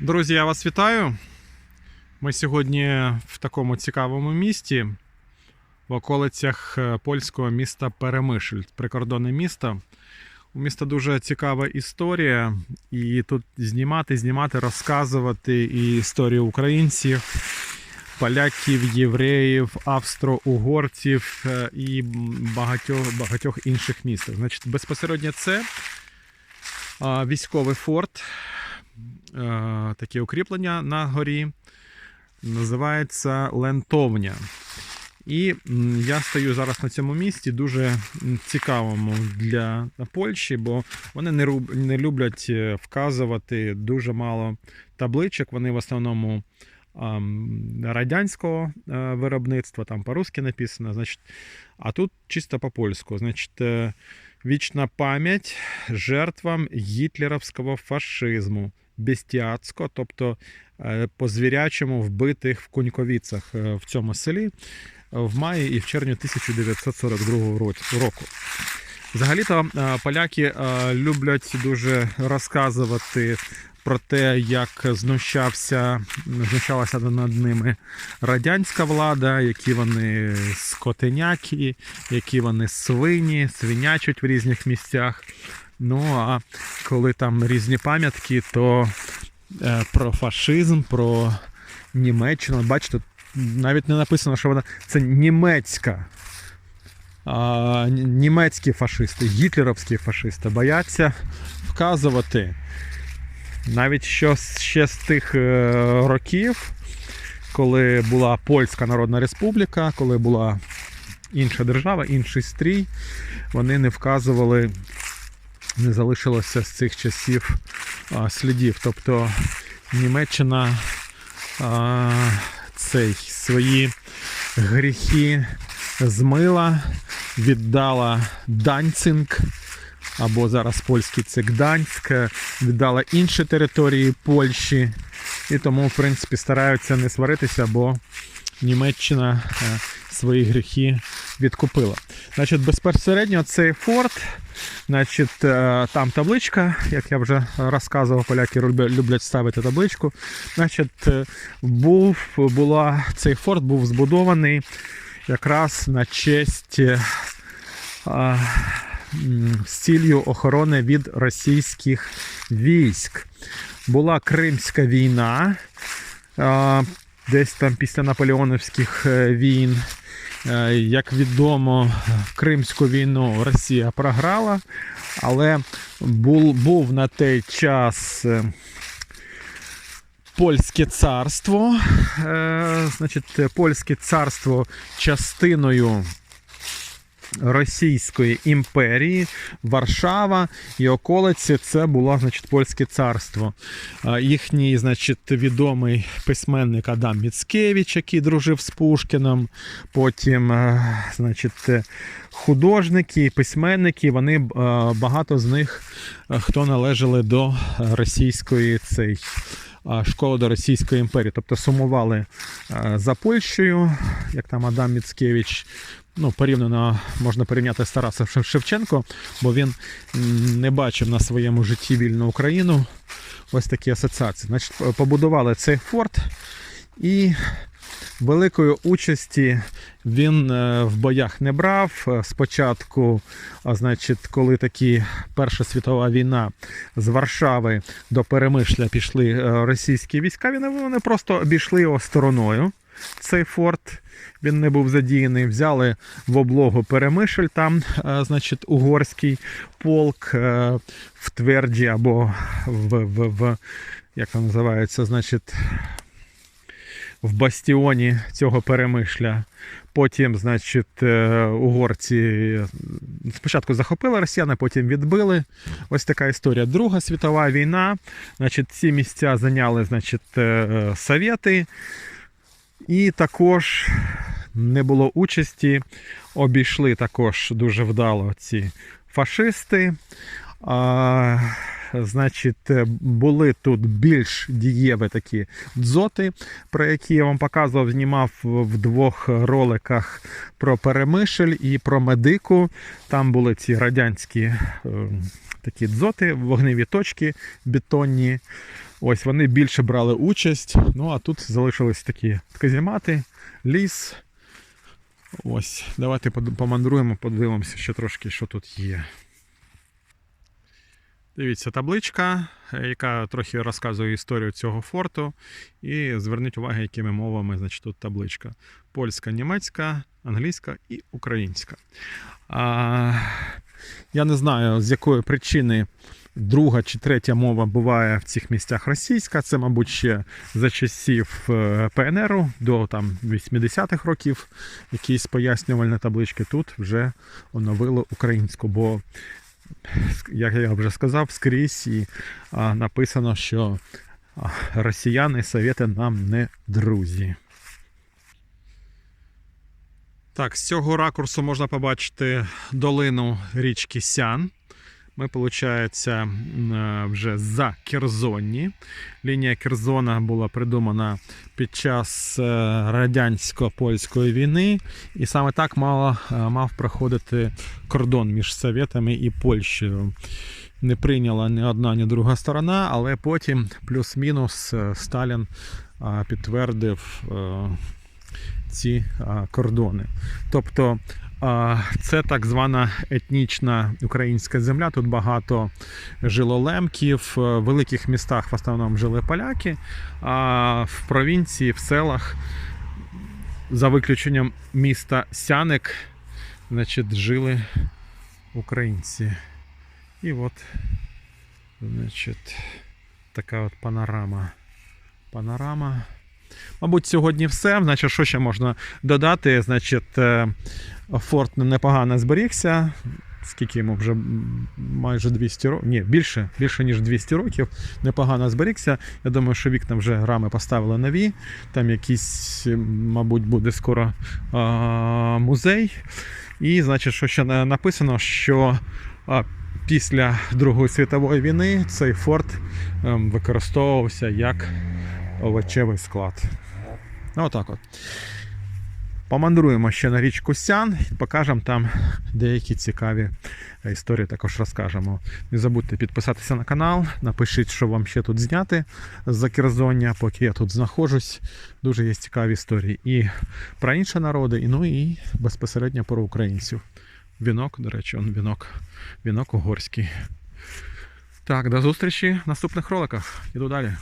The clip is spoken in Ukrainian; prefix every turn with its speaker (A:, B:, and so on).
A: Друзі, я вас вітаю. Ми сьогодні в такому цікавому місті, в околицях е, польського міста Перемишль, прикордонне місто. У міста дуже цікава історія, і тут знімати, знімати, розказувати і історію українців, поляків, євреїв, австро-угорців е, і багатьох, багатьох інших міст. Значить, безпосередньо це військовий форт, таке укріплення на горі. Називається Лентовня. І я стою зараз на цьому місці дуже цікавому для Польщі, бо вони не, руб- не люблять е, вказувати дуже мало табличок. Вони в основному ам, радянського е, виробництва, там по-русски написано, значить, а тут чисто по-польську. Значить, е, вічна пам'ять жертвам гітлерівського фашизму, бестіатського, тобто е, по звірячому вбитих в Куньковіцах е, в цьому селі в маї і в червні 1942 року. Взагалі-то е, поляки е, люблять дуже розказувати про те, як знущався, знущалася над ними радянська влада, які вони скотиняки, які вони свині, свинячуть в різних місцях. Ну а коли там різні пам'ятки, то е, про фашизм, про Німеччину. Бачите, навіть не написано, що вона це німецька. А, німецькі фашисти, гітлерівські фашисти бояться вказувати. Навіть що ще з тих е, років, коли була Польська Народна Республіка, коли була інша держава, інший стрій, вони не вказували, не залишилося з цих часів а, слідів. Тобто Німеччина а, цей, свої гріхи змила, віддала Данцинг, або зараз польський це Гданськ, віддала інші території Польщі. І тому, в принципі, стараються не сваритися, бо Німеччина е, свої гріхи відкупила. Значить, безпосередньо цей форт, значить, е, там табличка, як я вже розказував, поляки люблять ставити табличку. Значить, е, був, була, цей форт був збудований якраз на честь е, а, з ціллю охорони від російських військ. Була Кримська війна, десь там після наполеоновських е, війн. Е, Як відомо, Кримську війну Росія програла, але був, був на той час е, Польське царство. Значить, Польське царство частиною Російської імперії, Варшава і околиці це було значить, польське царство. Їхній значить, відомий письменник Адам Міцкевич, який дружив з Пушкіном. Потім е, значить, художники, письменники, вони е, багато з них, е, хто належали до російської цей. Школи до Російської імперії, тобто сумували за Польщею, як там Адам Міцкевич ну, порівняно можна порівняти з Тарасом Шевченко, бо він не бачив на своєму житті вільну Україну. Ось такі асоціації. Значить, побудували цей форт і великої участі він е, в боях не брав. Е, Спочатку, а, значить, коли такі Перша світова війна з Варшави до Перемишля пішли е, російські війська, вони, вони просто обійшли його стороною. Цей форт він не був задіяний. Взяли в облогу Перемишль, там, е, значить, угорський полк е, в Тверджі або в, в, в як там називається, значить, в бастіоні цього перемишля. Потім, значить, е, угорці спочатку захопили росіяни, потім відбили. Ось така історія. Друга світова війна. Значить, ці місця зайняли значить, совєти. І також не було участі. Обійшли також дуже вдало ці фашисти. А, значить, були тут більш дієві такі дзоти, про які я вам показував, знімав в двох роликах про Перемишль і про медику. Там були ці радянські е, такі дзоти, вогневі точки бетонні. Ось вони більше брали участь. Ну а тут залишились такі каземати, ліс. Ось, давайте помандруємо, подивимося ще трошки, що тут є. Дивіться, табличка, е, яка трохи розказує історію цього форту. І зверніть увагу, якими мовами значить, тут табличка: польська, німецька, англійська і українська. А, я не знаю, з якої причини друга чи третя мова буває в цих місцях російська. Це, мабуть, ще за часів е, ПНРу до там 80-х років якісь пояснювальні таблички. Тут вже оновили українську, бо як я вже сказав, скрізь і а, написано, що росіяни совєти нам не друзі. Так, з цього ракурсу можна побачити долину річки Сян. Ми, виходить, вже за Керзонні. Лінія Керзона була придумана під час е, радянсько-польської війни, і саме так мало, е, мав проходити кордон між Совєтами і Польщею. Не прийняла ні одна, ні друга сторона, але потім плюс-мінус е, Сталін підтвердив е, ці а, кордони. Тобто а, це так звана етнічна українська земля. Тут багато жило лемків. е, В великих містах в основному жили поляки, а в провінції, в селах, за виключенням міста Сяник, значить, жили українці. І от, значить, така от панорама. Панорама. Мабуть, сьогодні все. Значить, що ще можна додати? Значить, е, форт непогано зберігся. Скільки йому вже майже 200 років. Ні, більше, більше ніж 200 років. Непогано зберігся. Я думаю, що вікна вже рами поставили нові. Там якийсь, е, мабуть, буде скоро а, музей. І, значить, що ще написано, що а, після Другої світової війни цей форт ем, використовувався як овочевий склад. Ну, отак от. Помандруємо ще на річку Сян і покажемо там деякі цікаві е, історії також розкажемо. Не забудьте підписатися на канал, напишіть, що вам ще тут зняти з-за Керзоння, поки я тут знаходжусь. Дуже є цікаві історії і про інші народи, і, ну і безпосередньо про українців. Вінок, до речі, он вінок, вінок угорський. Так, до зустрічі в наступних роликах. Іду далі.